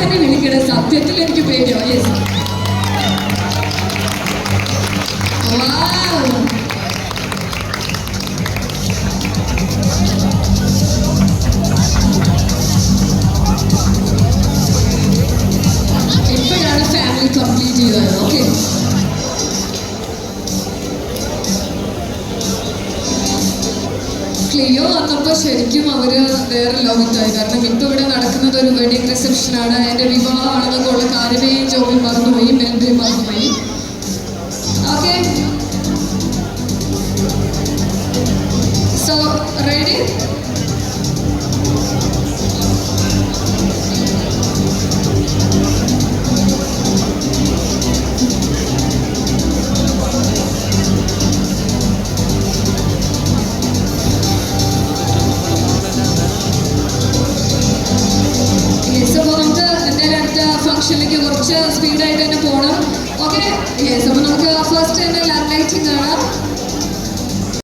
തന്നെ വിളിക്കണം. സത്യത്തിൽ എനിക്ക് പേടിയോ. യെസ് എപ്പോഴാണ് ഫാമിലി കംപ്ലീറ്റ് ചെയ്തത് ഓക്കെ ക്ലിയോ വന്നപ്പോൾ ശരിക്കും അവർ വേറെ ലോകത്തായി കാരണം ഇപ്പൊ ഇവിടെ ഒരു വെഡിങ് റിസപ്ഷൻ ആണ് എന്റെ വിവാഹമാണെന്നൊക്കെ ഉള്ള കാര്യമേ ജോബി മറന്നുപോയി മെൽബി മറന്നുപോയി. ഓക്കെ സോ റെഡി കുറച്ച് സ്പീഡായിട്ട് തന്നെ പോകണം ഓക്കെ നമുക്ക് ഫസ്റ്റ് തന്നെ ലാൻഡ് കാണാം